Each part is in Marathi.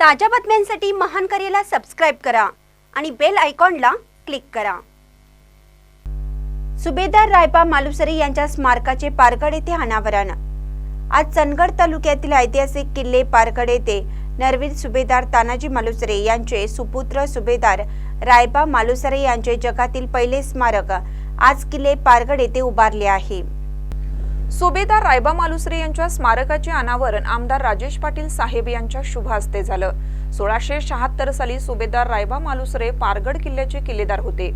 ताज्या बातम्यांसाठी महान करेला सबस्क्राईब करा आणि बेल आयकॉनला क्लिक करा. सुभेदार रायबा मालुसरे यांच्या स्मारकाचे पारगड येथे अनावरण. आज चंदगड तालुक्यातील ऐतिहासिक किल्ले पारगड येथे नरवीर सुभेदार तानाजी मालुसरे यांचे सुपुत्र सुभेदार रायबा मालुसरे यांचे जगातील पहिले स्मारक आज किल्ले पारगड येथे उभारले आहे. सुभेदार रायबा मालुसरे यांच्या स्मारकाचे अनावरण आमदार राजेश पाटील साहेब यांच्या शुभ हस्ते झालं. सोळाशे शहात्तर साली सुभेदार रायबा मालुसरे पारगड किल्ल्याचे किल्लेदार होते.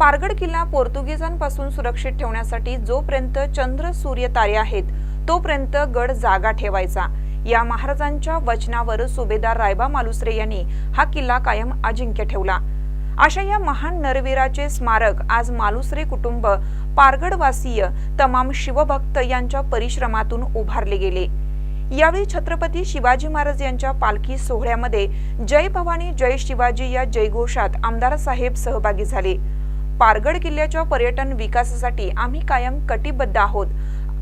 पारगड किल्ला पोर्तुगीजांपासून सुरक्षित ठेवण्यासाठी जोपर्यंत चंद्र सूर्य तारे आहेत तोपर्यंत गड जागा ठेवायचा. या महाराजांच्या वचनावर सुभेदार रायबा मालुसरे यांनी हा किल्ला कायम अजिंक्य ठेवला. अशा या महान नरवीराचे स्मारक आज मालुसरे कुटुंब पारगडवासीय तमाम शिवभक्त यांच्या परिश्रमातून उभारले गेले. यावेळी छत्रपती शिवाजी महाराज यांच्या पालखी सोहळ्यामध्ये जय भवानी जय शिवाजी या जयघोषात आमदार साहेब सहभागी झाले. पारगड किल्ल्याच्या पर्यटन विकासासाठी आम्ही कायम कटिबद्ध आहोत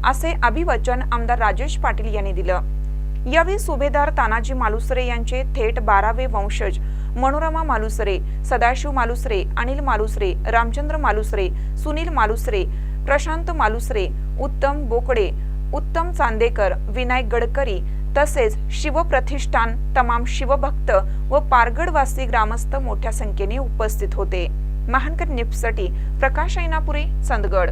असे अभिवचन आमदार राजेश पाटील यांनी दिलं. यावेळी सुभेदार तानाजी मालुसरे यांचे थेट बारावे वंशज मनोरमा मालुसरे सदाशिव मालुसरे अनिल मालुसरे रामचंद्र मालुसरे सुनील मालुसरे प्रशांत मालुसरे उत्तम बोकडे उत्तम चांदेकर विनायक गडकरी तसेच शिवप्रतिष्ठान तमाम शिवभक्त व पारगडवासी ग्रामस्थ मोठ्या संख्येने उपस्थित होते. महानकर निप्ससाठी प्रकाश ऐनापुरे चंदगड.